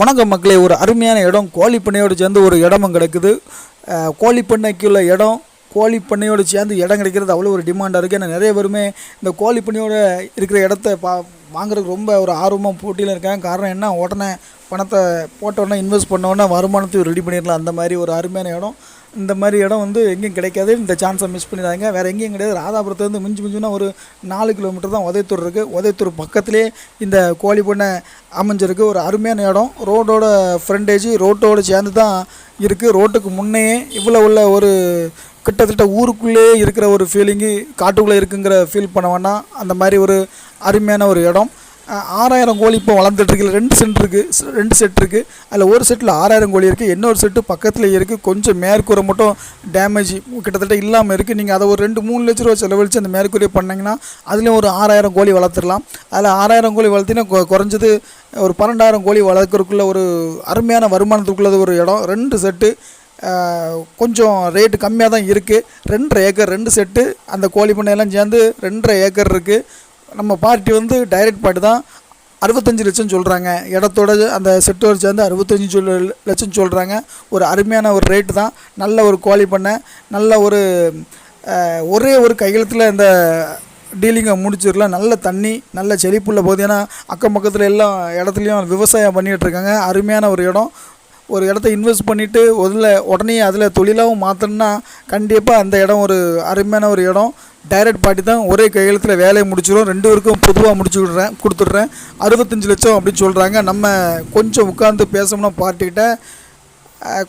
வணக்கம் மக்களே ஒரு அருமையான இடம். கோழி பண்ணையோடு சேர்ந்து ஒரு இடமும் கிடக்குது. கோழிப்பண்ணைக்குள்ள கோழி பண்ணைக்குள்ள இடம் கோழி பண்ணையோடு சேர்ந்து இடம் கிடைக்கிறது அவ்வளோ ஒரு டிமாண்டாக இருக்குது ஏன்னா நிறைய பேருமே இந்த கோழி இருக்கிற இடத்த பா வாங்குறதுக்கு ரொம்ப ஒரு ஆர்வமாக போட்டியில் இருக்காங்க. காரணம் என்ன? உடனே பணத்தை போட்டோடனே இன்வெஸ்ட் பண்ணோடனே வருமானத்தையும் ரெடி பண்ணிடலாம். அந்த மாதிரி ஒரு அருமையான இடம். இந்த மாதிரி இடம் வந்து எங்கேயும் கிடைக்காது. இந்த சான்ஸை மிஸ் பண்ணிடாதீங்க. வேறு எங்கேயும் கிடையாது. ராதாபுரத்துலேருந்து மிஞ்சி மிஞ்சுனா ஒரு நாலு கிலோமீட்டர் தான் உதயத்தூர் இருக்குது உதயத்தூர் பக்கத்துலேயே இந்த கோழி அமைஞ்சிருக்கு. ஒரு அருமையான இடம். ரோடோட ஃப்ரண்டேஜ் ரோட்டோடு சேர்ந்து தான் இருக்குது ரோட்டுக்கு முன்னே இவ்வளோ உள்ள ஒரு கிட்டத்தட்ட ஊருக்குள்ளே இருக்கிற ஒரு ஃபீலிங்கு காட்டுக்குள்ளே இருக்குங்கிற ஃபீல் பண்ண வேண்டாம் அந்த மாதிரி ஒரு அருமையான ஒரு இடம். ஆறாயிரம் கோழி இப்போ வளர்ந்துட்டுருக்கு ரெண்டு சென்ட் இருக்குது ரெண்டு செட் இருக்குது அதில் ஒரு செட்டில் ஆறாயிரம் கோழி இருக்குது இன்னொரு செட்டு பக்கத்தில் இருக்குது கொஞ்சம் மேற்கூரை மட்டும் டேமேஜ் கிட்டத்தட்ட இல்லாமல் இருக்குது நீங்கள் அதை ஒரு ரெண்டு மூணு லட்ச ரூபா செலவழித்து அந்த மேற்கூரையை பண்ணிங்கன்னா அதுலேயும் ஒரு ஆறாயிரம் கோழி வளர்த்துடலாம். அதில் ஆறாயிரம் கோழி வளர்த்தினா குறைஞ்சது ஒரு பன்னெண்டாயிரம் கோழி வளர்க்குறதுக்குள்ள ஒரு அருமையான வருமானத்துக்குள்ளது ஒரு இடம். ரெண்டு செட்டு கொஞ்சம் ரேட்டு கம்மியாக தான் இருக்குது ரெண்டரை ஏக்கர் ரெண்டு செட்டு அந்த கோழி பண்ணையெல்லாம் சேர்ந்து ரெண்டரை ஏக்கர் இருக்குது நம்ம பார்ட்டி வந்து டைரக்ட் பார்ட்டி தான். அறுபத்தஞ்சு லட்சம் சொல்கிறாங்க இடத்தோட அந்த செட்டோடு சேர்ந்து அறுபத்தஞ்சு சொல் லட்சம் சொல்கிறாங்க ஒரு அருமையான ஒரு ரேட்டு தான். நல்ல ஒரு குவாலி பண்ணை நல்ல ஒரு ஒரே ஒரு கையெழுத்தில் இந்த டீலிங்கை முடிச்சிடலாம். நல்ல தண்ணி நல்ல செழிப்புள்ள போகுது. ஏன்னா அக்கம் பக்கத்தில் எல்லா இடத்துலையும் விவசாயம் பண்ணிகிட்ருக்காங்க அருமையான ஒரு இடம். ஒரு இடத்த இன்வெஸ்ட் பண்ணிவிட்டு அதில் உடனே அதில் தொழிலாகவும் மாற்றணும்னா கண்டிப்பாக அந்த இடம் ஒரு அருமையான ஒரு இடம். டைரக்ட் பார்ட்டி தான் ஒரே கையெழுத்தில் வேலையை முடிச்சிடும் ரெண்டு பேருக்கும் பொதுவாக முடிச்சு விடுறேன் கொடுத்துட்றேன். அறுபத்தஞ்சு லட்சம் அப்படின்னு சொல்கிறாங்க நம்ம கொஞ்சம் உட்காந்து பேசணும்னா பார்ட்டிக்கிட்ட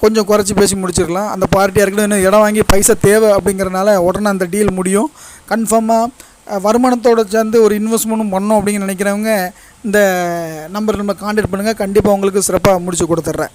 கொஞ்சம் குறைச்சி பேசி முடிச்சிடலாம். அந்த பார்ட்டியாக இருக்கணும் இன்னும் இடம் வாங்கி பைசா தேவை அப்படிங்கிறனால உடனே அந்த டீல் முடியும். கன்ஃபார்மாக வருமானத்தோட சேர்ந்து ஒரு இன்வெஸ்ட்மெண்ட்டும் பண்ணோம் அப்படின்னு நினைக்கிறவங்க இந்த நம்பர் நம்ம காண்டாக்ட் பண்ணுங்கள் கண்டிப்பாக உங்களுக்கு சிறப்பாக முடிச்சு கொடுத்துட்றேன்.